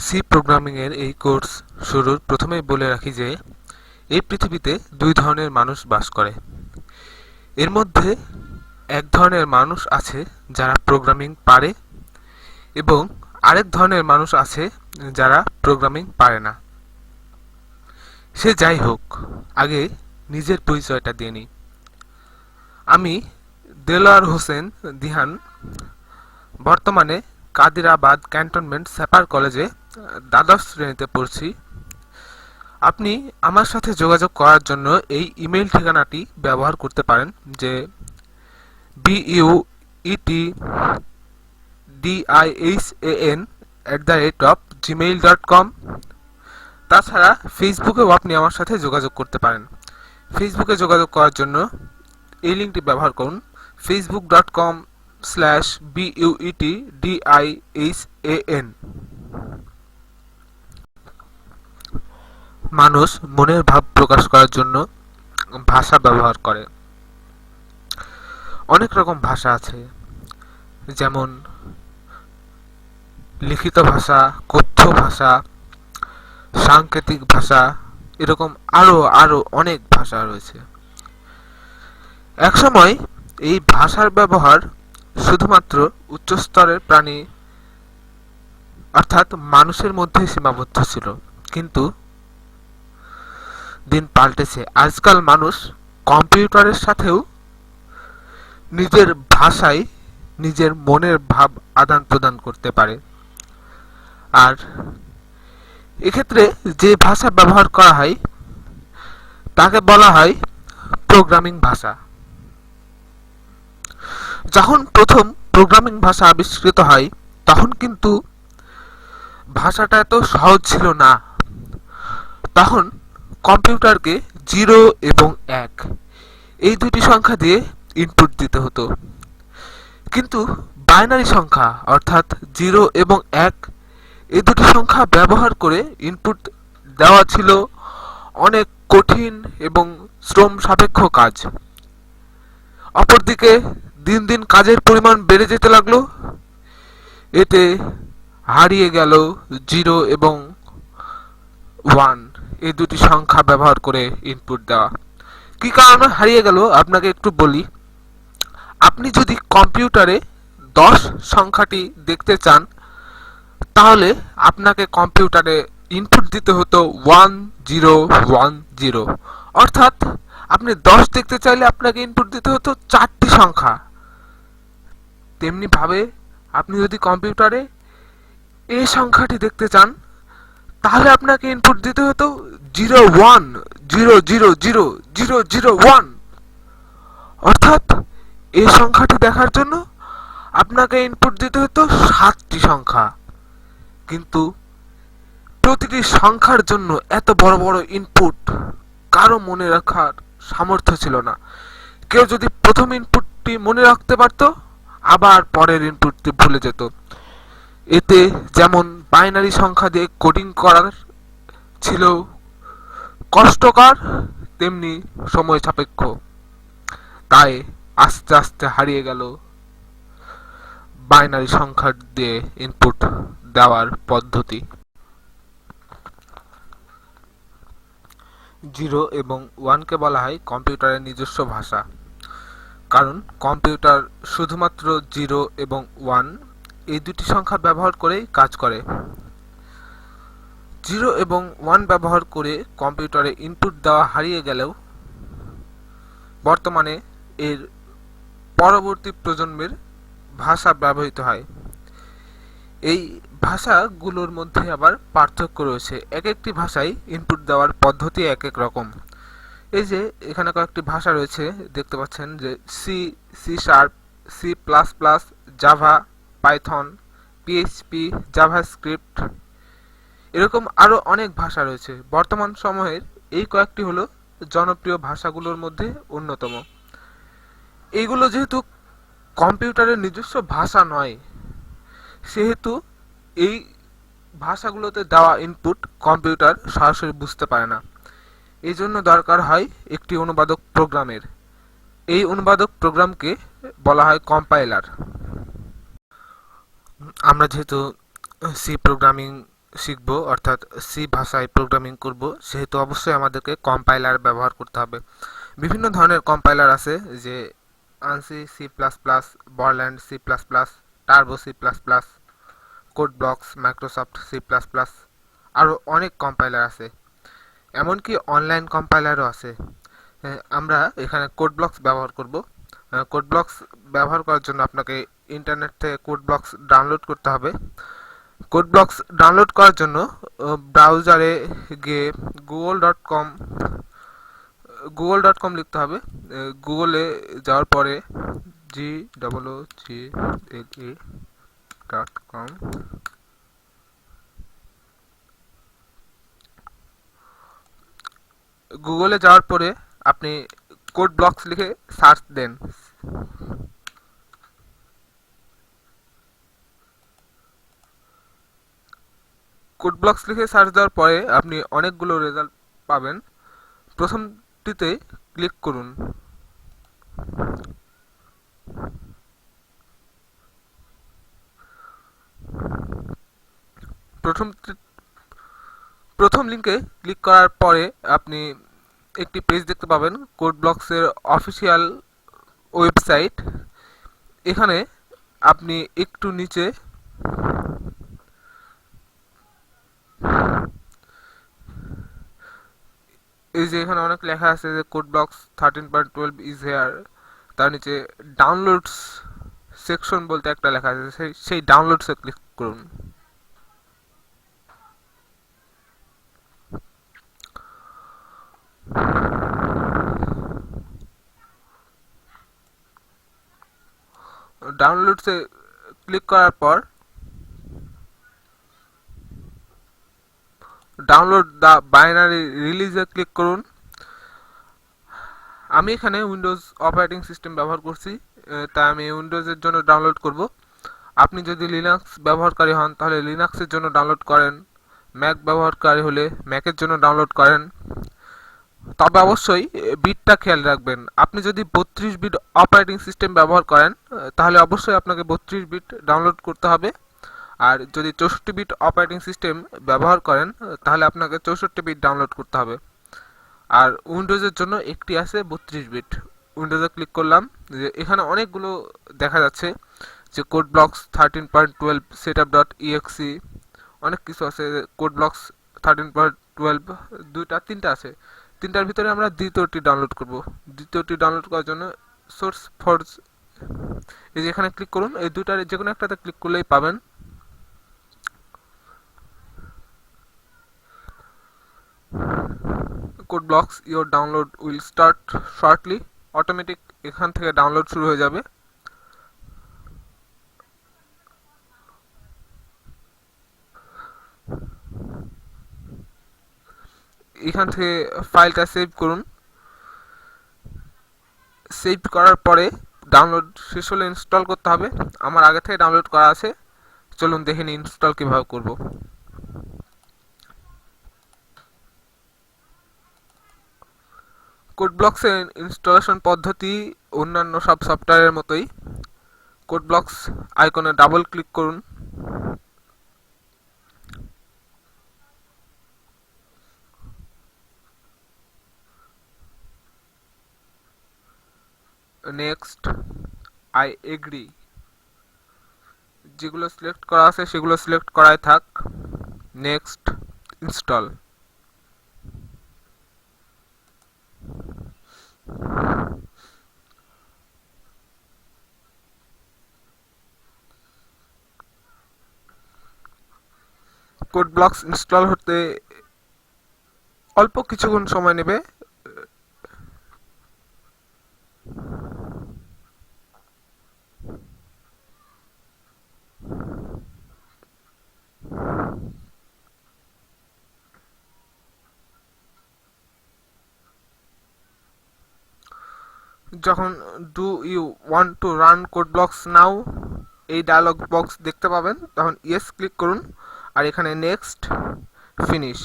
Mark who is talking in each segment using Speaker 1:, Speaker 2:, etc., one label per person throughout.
Speaker 1: C প্রোগ্রামিংয়ের এই course শুরুর প্রথমেই বলে রাখি যে, এই পৃথিবীতে দুই ধরনের মানুষ বাস করে। এর মধ্যে এক ধরনের মানুষ আছে যারা প্রোগ্রামিং পারে এবং আরেক ধরনের মানুষ আছে যারা প্রোগ্রামিং পারে না। সে যাই হোক, আগে নিজের পরিচয়টা দিয়ে নিই। আমি দেলোয়ার হোসেন দিহান, বর্তমানে কাদিরাবাদ ক্যান্টনমেন্ট স্যাপার কলেজে দ্বাদশ শ্রেণীতে পড়ছি। আপনি আমার সাথে যোগাযোগ করার জন্য এই ইমেল ঠিকানাটি ব্যবহার করতে পারেন, যে BU ET DIH A N at the rate of Gmail dot com তাছাড়া ফেসবুকেও আপনি আমার সাথে যোগাযোগ করতে পারেন। ফেসবুকে যোগাযোগ করার জন্য এই লিঙ্কটি ব্যবহার করুন Facebook dot com slash BUET DIH A N মানুষ মনের ভাব প্রকাশ করার জন্য ভাষা ব্যবহার করে। অনেক রকম ভাষা আছে, যেমন লিখিত ভাষা, কথ্য ভাষা, সাংকেতিক ভাষা, এরকম আরও আরও অনেক ভাষা রয়েছে। একসময় এই ভাষার ব্যবহার শুধুমাত্র উচ্চস্তরের প্রাণী অর্থাৎ মানুষের মধ্যে সীমাবদ্ধ ছিল, কিন্তু দিন পাল্টেছে। আজকাল মানুষ কম্পিউটারের সাথেও নিজের ভাষায় নিজের মনের ভাব আদান প্রদান করতে পারে। আর এক্ষেত্রে যে ভাষা ব্যবহার করা হয়, তাকে বলা হয় প্রোগ্রামিং ভাষা। যখন প্রথম প্রোগ্রামিং ভাষা আবিষ্কৃত হয়, তখন কিন্তু ভাষাটা এত সহজ ছিল না। তখন কম্পিউটারকে জিরো এবং এক। এই দুটি সংখ্যা দিয়ে ইনপুট দিতে হতো। কিন্তু বাইনারি সংখ্যা, অর্থাৎ জিরো এবং এক, এই দুটি সংখ্যা ব্যবহার করে ইনপুট দেওয়া ছিল অনেক কঠিন এবং শ্রম সাপেক্ষ কাজ। অপরদিকে দিন দিন কাজের পরিমাণ বেড়ে যেতে লাগল। এতে হারিয়ে গেল জিরো এবং ওয়ান। এই দুটি সংখ্যা ব্যবহার করে ইনপুট দেওয়া। কি কারণে হারিয়ে গেল, আপনাকে একটু বলি। আপনি যদি কম্পিউটারে দশ সংখ্যাটি দেখতে চান, তাহলে আপনাকে কম্পিউটারে ইনপুট দিতে হতো ওয়ান জিরো ওয়ান জিরো অর্থাৎ আপনি দশ দেখতে চাইলে আপনাকে ইনপুট দিতে হতো চারটি সংখ্যা। তেমনি ভাবে আপনি যদি কম্পিউটারে এই সংখ্যাটি দেখতে চান তাহলে আপনাকে ইনপুট দিতে হতো zero one zero zero zero zero zero one অর্থাৎ এই সংখ্যাটি দেখার জন্য আপনাকে ইনপুট দিতে হতো সাতটি সংখ্যা। কিন্তু প্রতিটি সংখ্যার জন্য এত বড় বড় ইনপুট কারও মনে রাখার সামর্থ্য ছিল না। কেউ যদি প্রথম ইনপুটটি মনে রাখতে পারতো, আবার পরের ইনপুটটি ভুলে যেত। এতে যেমন বাইনারি সংখ্যা দিয়ে কোডিং করার ছিল কষ্টকর, তেমনি সময় সাপেক্ষ। তাই আস্তে আস্তে হারিয়ে গেল বাইনারি সংখ্যা দিয়ে ইনপুট দেওয়ার পদ্ধতি। জিরো এবং ওয়ানকে বলা হয় কম্পিউটারের নিজস্ব ভাষা। কারণ কম্পিউটার শুধুমাত্র জিরো এবং ওয়ান এই দুটি সংখ্যা ব্যবহার করেই কাজ করে। জিরো এবং ওয়ান ব্যবহার করে কম্পিউটারে ইনপুট দেওয়া হারিয়ে গেলেও বর্তমানে এর পরবর্তী প্রজন্মের ভাষা ব্যবহৃত হয়। এই ভাষাগুলোর মধ্যে আবার পার্থক্য রয়েছে। এক একটি ভাষায় ইনপুট দেওয়ার পদ্ধতি এক এক রকম। এই যে, এখানে কয়েকটি ভাষা রয়েছে, দেখতে পাচ্ছেন যে C C sharp C plus plus Java Python, PHP, JavaScript এরকম আরও অনেক ভাষা রয়েছে। বর্তমান সময়ের এই কয়েকটি হলো জনপ্রিয় ভাষাগুলোর মধ্যে অন্যতম। এইগুলো যেহেতু কম্পিউটারের নিজস্ব ভাষা নয়, সেহেতু এই ভাষাগুলোতে দেওয়া ইনপুট কম্পিউটার সরাসরি বুঝতে পারে না। এই জন্য দরকার হয় একটি অনুবাদক প্রোগ্রামের। এই অনুবাদক প্রোগ্রামকে বলা হয় কম্পাইলার। আমরা যেহেতু সি প্রোগ্রামিং শিখব, অর্থাৎ সি ভাষায় প্রোগ্রামিং করব, সেহেতু অবশ্যই আমাদেরকে কম্পাইলার ব্যবহার করতে হবে। বিভিন্ন ধরনের কম্পাইলার আছে, যে ANSI C plus plus Borland C plus plus Turbo C plus plus Code Blocks Microsoft C plus plus আরও অনেক কম্পাইলার আছে। এমনকি অনলাইন কম্পাইলারও আছে। আমরা এখানে কোড ব্লকস ব্যবহার করব। কোড ব্লকস ব্যবহার করার জন্য আপনাকে ইন্টারনেট থেকে কোড ব্লকস ডাউনলোড করতে হবে। কোড ব্লকস ডাউনলোড করার জন্য ব্রাউজারে গিয়ে Google dot com Google dot com লিখতে হবে। গুগলে যাওয়ার পরে জি ডবল ও জি এল ই ডট কম গুগলে যাওয়ার পরে আপনি কোড ব্লকস লিখে সার্চ দেন। কোড ব্লকস লিখে সার্চ দেওয়ার পরে আপনি অনেকগুলো রেজাল্ট পাবেন। প্রথমটিতে ক্লিক করুন। প্রথম প্রথম লিঙ্কে ক্লিক করার পরে আপনি একটি পেজ দেখতে পাবেন, কোড ব্লকসের অফিসিয়াল ওয়েবসাইট এখানে আপনি একটু নিচে এই যে এখানে অনেক লেখা আছে যে Code Blocks thirteen point twelve is here তার নিচে ডাউনলোডস সেকশন বলতে একটা লেখা আছে, সেই সেই ডাউনলোডসে ক্লিক করুন। ডাউনলোডসে ক্লিক করার পর ডাউনলোড দ্য বাইনারি রিলিজে ক্লিক করুন। আমি এখানে উইন্ডোজ অপারেটিং সিস্টেম ব্যবহার করছি তাই আমি উইন্ডোজের জন্য ডাউনলোড করব। আপনি যদি লিনাক্স ব্যবহারকারী হন, তাহলে লিনাক্সের জন্য ডাউনলোড করেন। ম্যাক ব্যবহারকারী হলে ম্যাকের জন্য ডাউনলোড করেন। তবে অবশ্যই বিটটা খেয়াল রাখবেন। আপনি যদি বত্রিশ বিট অপারেটিং সিস্টেম ব্যবহার করেন তাহলে অবশ্যই আপনাকে বত্রিশ বিট ডাউনলোড করতে হবে। আর যদি চৌষট্টি বিট অপারেটিং সিস্টেম ব্যবহার করেন, তাহলে আপনাকে চৌষট্টি বিট ডাউনলোড করতে হবে। আর উইন্ডোজের জন্য একটি আছে বত্রিশ বিট উইন্ডোজে ক্লিক করলাম, যে এখানে অনেকগুলো দেখা যাচ্ছে, যে Code Blocks thirteen point twelve setup dot EXE অনেক কিছু আছে Code Blocks thirteen point twelve দুইটা, তিনটা আছে। তিনটার ভিতরে আমরা দ্বিতীয়টি ডাউনলোড করব। দ্বিতীয়টি ডাউনলোড করার জন্য সোর্স ফর এই যে এখানে ক্লিক করুন, এই দুটার যে কোনো একটাতে ক্লিক করলেই পাবেন। Code Blocks your download will start shortly automatic এখান থেকে ডাউনলোড শুরু হয়ে যাবে। এখান থেকে ফাইলটা সেভ করুন। সেভ করার পরে ডাউনলোড শেষ হলে ইনস্টল করতে হবে। আমার আগে থেকে ডাউনলোড করা আছে। চলুন দেখে নিই ইনস্টল কীভাবে করব। কোড ব্লকসের ইনস্টলেশন পদ্ধতি অন্যান্য সব সফটওয়্যারের মতোই। কোড ব্লকস আইকনে ডাবল ক্লিক করুন। নেক্সট আই এগ্রি যেগুলো সিলেক্ট করা আছে সেগুলো সিলেক্ট করাই থাক। Next install Code Blocks install হতে অল্প কিছুক্ষণ সময় নেবে। যখন do you want to run Code Blocks now এই ডায়লগ বক্স দেখতে পাবেন, তখন ইয়েস ক্লিক করুন, আর এখানে next finish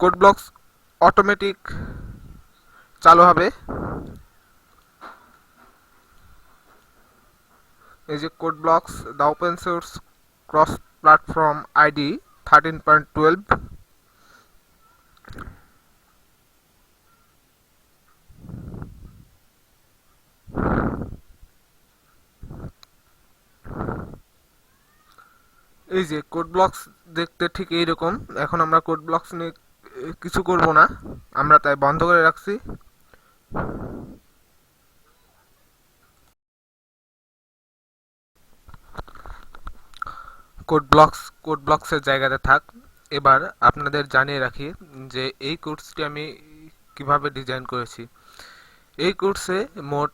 Speaker 1: Code Blocks automatic চালু হবে। এই যে Code Blocks the open source cross platform IDE thirteen point twelve এই যে কোড ব্লকস দেখতে ঠিক এইরকম। এখন আমরা কোড ব্লকস নিয়ে কিছু করব না। আমরা তাই বন্ধ করে রাখছি। কোড ব্লকস কোড ব্লকসের জায়গাতে থাক। এবার আপনাদের জানিয়ে রাখি যে এই কোর্সটি আমি কীভাবে ডিজাইন করেছি। এই কোর্সে মোট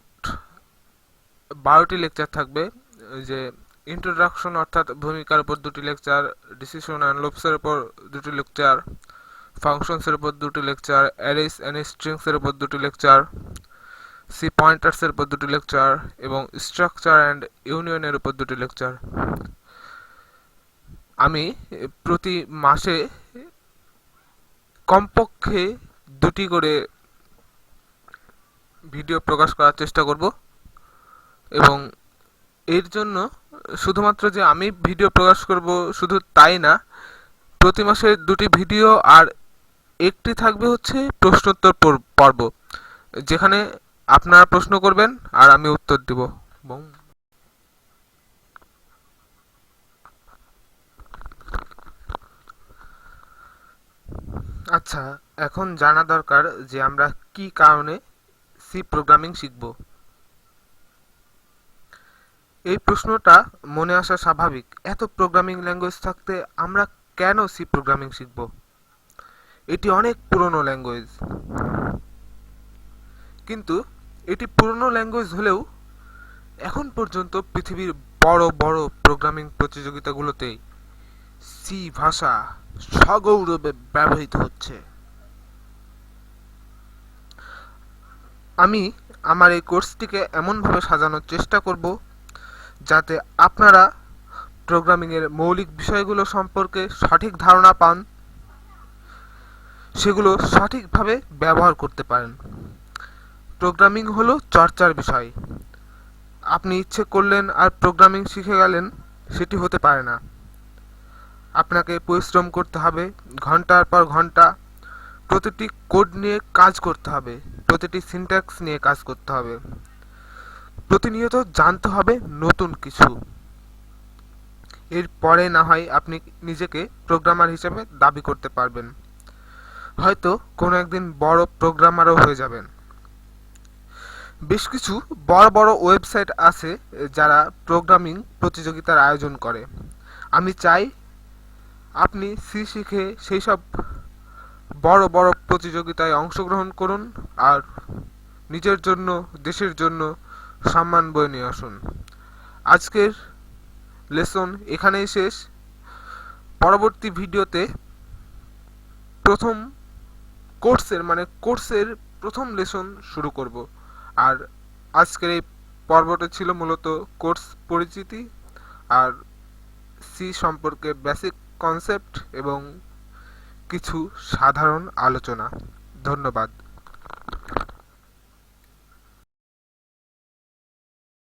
Speaker 1: বারোটি লেকচার থাকবে, যে ইন্ট্রোডাকশন অর্থাৎ ভূমিকার উপর দুটি লেকচার ডিসিশন অ্যান্ড লুপসের উপর দুটি লেকচার ফাংশনসের উপর দুটি লেকচার অ্যারেস অ্যান্ড স্ট্রিংসের উপর দুটি লেকচার সি পয়েন্টার্সের উপর দুটি লেকচার এবং স্ট্রাকচার অ্যান্ড ইউনিয়নের উপর দুটি লেকচার আমি প্রতি মাসে কমপক্ষে দুটি করে ভিডিও প্রকাশ করার চেষ্টা করব। এবং এর জন্য শুধুমাত্র যে আমি ভিডিও প্রকাশ করব শুধু তাই না, প্রতি মাসে দুটি ভিডিও আর একটি থাকবে হচ্ছে প্রশ্নোত্তর পর- পর্ব, যেখানে আপনারা প্রশ্ন করবেন আর আমি উত্তর দিব। এবং আচ্ছা এখন জানা দরকার যে আমরা কি কারণে সি প্রোগ্রামিং শিখব। এই প্রশ্নটা মনে আসা স্বাভাবিক। এত প্রোগ্রামিং ল্যাঙ্গুয়েজ থাকতে আমরা কেন সি প্রোগ্রামিং শিখব? এটি অনেক পুরনো ল্যাঙ্গুয়েজ কিন্তু এটি পুরনো ল্যাঙ্গুয়েজ হলেও এখন পর্যন্ত পৃথিবীর বড় বড় প্রোগ্রামিং প্রতিযোগিতাগুলোতে সি ভাষা সগৌরবে ব্যবহৃত হচ্ছে। আমি আমার এই কোর্সটিকে এমনভাবে সাজানোর চেষ্টা করব যাতে আপনারা প্রোগ্রামিংয়ের মৌলিক বিষয়গুলো সম্পর্কে সঠিক ধারণা পান, সেগুলো সঠিকভাবে ব্যবহার করতে পারেন। প্রোগ্রামিং হলো চর্চার বিষয়। আপনি ইচ্ছে করলেন আর প্রোগ্রামিং শিখে গেলেন, সেটি হতে পারে না। আপনাকে পরিশ্রম করতে হবে, ঘণ্টার পর ঘণ্টা প্রতিটি কোড নিয়ে কাজ করতে হবে, প্রতিটি সিনট্যাক্স নিয়ে কাজ করতে হবে। প্রতিনিয়ত জানতে হবে নতুন কিছু। এরপরে না হয় আপনি নিজেকে প্রোগ্রামার হিসেবে দাবি করতে পারবেন। হয়তো কোনো একদিন বড় প্রোগ্রামারও হয়ে যাবেন। বেশ কিছু বড় বড় ওয়েবসাইট আছে যারা প্রোগ্রামিং প্রতিযোগিতার আয়োজন করে। আমি চাই আপনি সি শিখে সেই সব বড় বড় প্রতিযোগিতায় অংশগ্রহণ করুন আর নিজের জন্য, দেশের জন্য সম্মান বয়ে নিয়ে আসুন। আজকের লেসন এখানেই শেষ। পরবর্তী ভিডিওতে প্রথম কোর্সের মানে কোর্সের প্রথম লেসন শুরু করব। আর আজকের এই পর্বটা ছিল মূলত কোর্স পরিচিতি আর সি সম্পর্কে বেসিক কনসেপ্ট এবং কিছু সাধারণ আলোচনা। ধন্যবাদ।